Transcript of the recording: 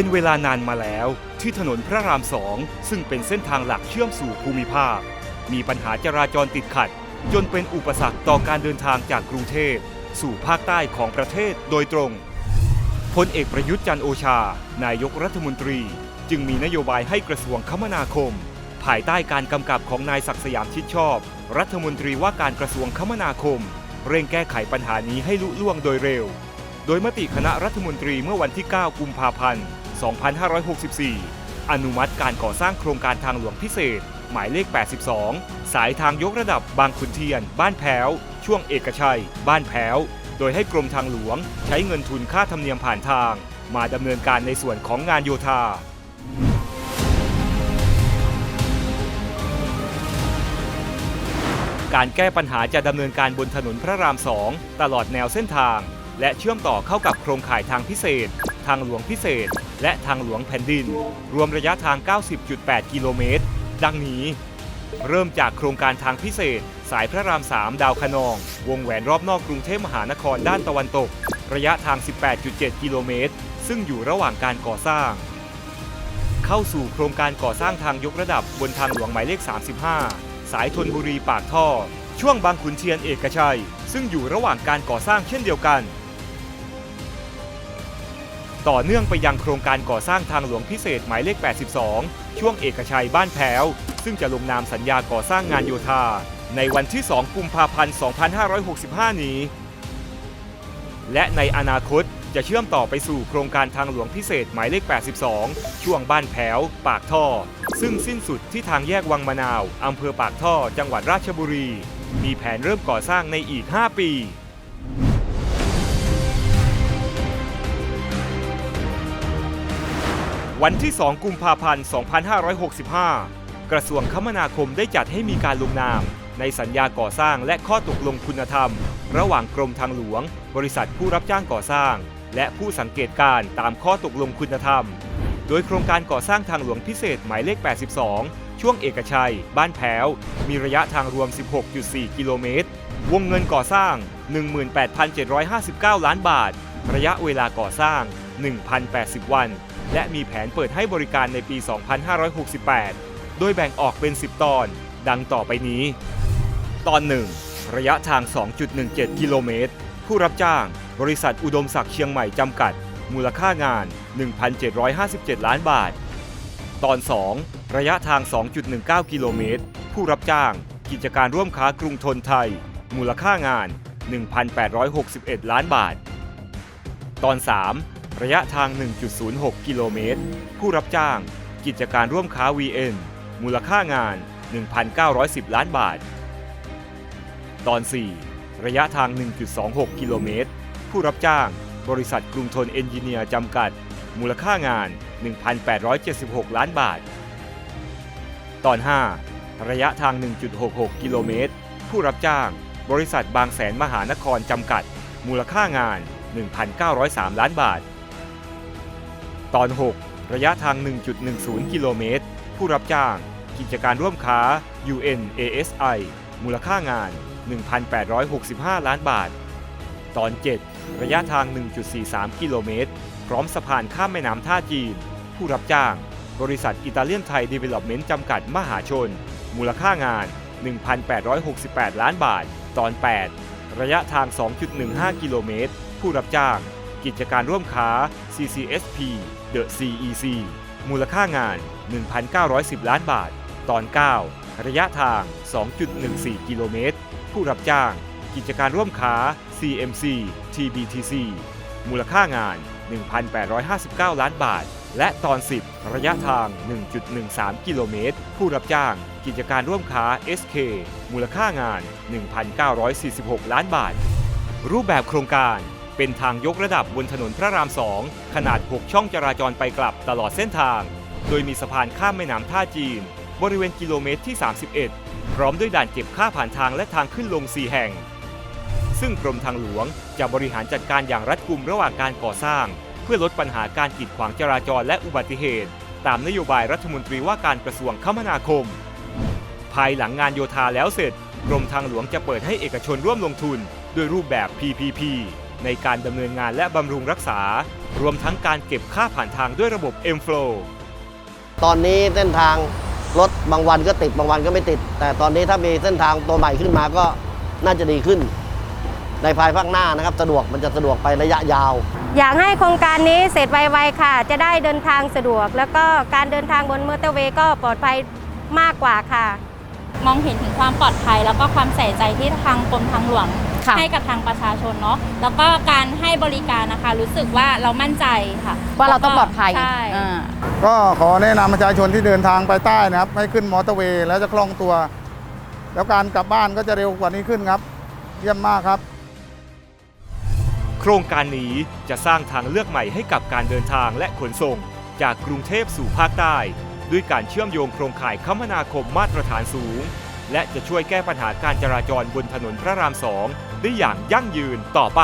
เป็นเวลานานมาแล้ว ที่ถนนพระรามสองซึ่งเป็นเส้นทางหลักเชื่อมสู่ภูมิภาค มีปัญหาจราจรติดขัด จนเป็นอุปสรรคต่อการเดินทางจากกรุงเทพ สู่ภาคใต้ของประเทศโดยตรงพลเอกประยุทธ์จันโอชา นายกรัฐมนตรี จึงมีนโยบายให้กระทรวงคมนาคม ภายใต้การกำกับของนายศักดิ์สยามชิดชอบ รัฐมนตรีว่าการกระทรวงคมนาคม เร่งแก้ไขปัญหานี้ให้ลุล่วงโดยเร็ว โดยมติคณะรัฐมนตรีเมื่อวันที่ 9 กุมภาพันธ์ 2564 อนุมัติการก่อสร้างโครงการทางหลวงพิเศษ หมายเลข 82 สายทางยกระดับบางขุนเทียน บ้านแพ้ว ช่วงเอกชัย บ้านแพ้ว โดยให้กรมทางหลวงใช้เงินทุนค่าธรรมเนียมผ่านทาง มาดำเนินการในส่วนของงานโยธาการแก้ปัญหาจะดำเนินการบนถนนพระรามสองตลอดแนวเส้นทาง และเชื่อมต่อเข้ากับโครงข่ายทางพิเศษ ทางหลวงพิเศษ และทางหลวงแผ่นดิน รวมระยะทาง 90.8 กิโลเมตร ดังนี้ เริ่มจากโครงการทางพิเศษ สายพระราม 3 ดาวคะนอง วงแหวนรอบนอกกรุงเทพมหานครด้านตะวันตก ระยะทาง 18.7 กิโลเมตร ซึ่งอยู่ระหว่างการก่อสร้าง เข้าสู่โครงการก่อสร้างทางยกระดับบนทางหลวงหมายเลข 35 สายธนบุรีปากท่อ ช่วงบางขุนเทียนเอกชัย ซึ่งอยู่ระหว่างการก่อสร้างเช่นเดียวกัน ต่อเนื่องไปยังโครงการก่อสร้างทางหลวงพิเศษหมายเลข 82 ช่วงเอกชัยบ้านแพ้ว ซึ่งจะลงนามสัญญาก่อสร้างงานโยธา ในวันที่ 2 กุมภาพันธ์ 2565 นี้ และในอนาคตจะเชื่อมต่อไปสู่โครงการทางหลวงพิเศษหมายเลข 82 ช่วงบ้านแพ้ว ปากท่อ ซึ่งสิ้นสุดที่ทางแยกวังมะนาว อำเภอปากท่อ จังหวัดราชบุรี มีแผนเริ่มก่อสร้างในอีก 5 ปี วันที่ 2 กุมภาพันธ์ 2565 กระทรวงคมนาคมได้จัดให้มีการลงนาม ในสัญญาก่อสร้างและข้อตกลงคุณธรรม ระหว่างกรมทางหลวง บริษัทผู้รับจ้างก่อสร้าง และผู้สังเกตการณ์ตามข้อตกลงคุณธรรม โดยโครงการก่อสร้างทางหลวงพิเศษหมายเลข 82 ช่วงเอกชัย บ้านแพ้ว มีระยะทางรวม 16.4 กิโลเมตร วงเงินก่อสร้าง 18,759 ล้านบาท ระยะเวลาก่อสร้าง 1,080 วัน และมีแผนเปิดให้บริการในปี 2568 โดยแบ่งออกเป็น 10 ตอน ดังต่อไปนี้ ตอน 1 ระยะทาง 2.17 กิโลเมตร ผู้รับจ้าง บริษัทอุดมศักดิ์เชียงใหม่จำกัด มูลค่างาน 1,757 ล้านบาท ตอน 2 ระยะทาง 2.19 กิโลเมตร ผู้รับจ้าง กิจการร่วมค้ากรุงทนไทย มูลค่างาน 1,861 ล้านบาท ตอน 3 ระยะทาง 1.06 กิโลเมตร ผู้รับจ้าง กิจการร่วมค้า VN มูลค่างาน 1,910 ล้านบาท ตอน 4 ระยะทาง 1.26 กิโลเมตร ผู้รับจ้าง บริษัทกรุงทนเอนจิเนียร์จำกัด มูลค่างาน 1,876 ล้านบาท ตอน 5 ระยะทาง 1.66 กิโลเมตร ผู้รับจ้าง บริษัทบางแสนมหานครจำกัด มูลค่างาน 1,903 ล้านบาท ตอน 6 ระยะทาง 1.10 กิโลเมตร ผู้รับจ้าง กิจการร่วมค้า UN ASI มูลค่างาน 1,865 ล้านบาท ตอน 7 ระยะทาง 1.43 กิโลเมตร พร้อมสะพานข้ามแม่น้ำท่าจีน ผู้รับจ้าง บริษัทอิตาเลียนไทยดีเวล็อปเมนต์จำกัดมหาชน มูลค่างาน 1,868 ล้านบาท ตอน 8 ระยะทาง 2.15 กิโลเมตร ผู้รับจ้าง กิจการร่วมค้า CCSP The CEC มูลค่างาน 1,910 ล้านบาท ตอน 9 ระยะทาง 2.14 กิโลเมตร ผู้รับจ้าง กิจการร่วมค้า CMC TBTC มูลค่างาน 1,859 ล้านบาท และตอน 10 ระยะทาง 1.13 กิโลเมตร ผู้รับจ้าง กิจการร่วมค้า SK มูลค่างาน 1,946 ล้านบาท รูปแบบโครงการ เป็นทางยกระดับบนถนนพระราม2ขนาด 6 ช่องจราจรไปกลับตลอดเส้นทาง โดยมีสะพานข้ามแม่น้ำท่าจีน บริเวณกิโลเมตรที่ 31 พร้อมด้วยด่านเก็บค่าผ่านทางและทางขึ้นลง 4 แห่ง ซึ่งกรมทางหลวงจะบริหารจัดการอย่างรัดกุมระหว่างการก่อสร้าง เพื่อลดปัญหาการกีดขวางจราจรและอุบัติเหตุ ตามนโยบายรัฐมนตรีว่าการกระทรวงคมนาคม ภายหลังงานโยธาแล้วเสร็จกรมทางหลวงจะเปิดให้เอกชนร่วมลงทุน ด้วยรูปแบบ PPP ในการดำเนินงานและบำรุงรักษา รวมทั้งการเก็บค่าผ่านทางด้วยระบบ M-Flow ตอนนี้เส้นทางรถบางวันก็ติดบางวันก็ไม่ติด แต่ตอนนี้ถ้ามีเส้นทางตัวใหม่ขึ้นมาก็น่าจะดีขึ้น ในภายภาคหน้านะครับสะดวกมันจะสะดวกไประยะยาว อยากให้โครงการนี้เสร็จไวๆค่ะ จะได้เดินทางสะดวก แล้วก็การเดินทางบนมอเตอร์เวย์ก็ปลอดภัยมากกว่าค่ะ มองเห็นถึงความปลอดภัย แล้วก็ความใส่ใจที่ทางกรมทางหลวง ค่ะ ให้กับทางประชาชนเนาะแล้วก็การให้บริการนะคะ รู้สึกว่าเรามั่นใจค่ะว่าเราต้องปลอดภัยใช่ อ่า ก็ขอแนะนำประชาชนที่เดินทางไปใต้นะครับ ให้ขึ้นมอเตอร์เวย์แล้วจะคล่องตัว แล้วการกลับบ้านก็จะเร็วกว่านี้ขึ้นครับ เยี่ยมมากครับ โครงการนี้จะสร้างทางเลือกใหม่ให้กับการเดินทางและขนส่ง จากกรุงเทพสู่ภาคใต้ ด้วยการเชื่อมโยงโครงข่ายคมนาคมมาตรฐานสูง และจะช่วยแก้ปัญหาการจราจรบนถนนพระรามสอง ได้อย่างยั่งยืนต่อไป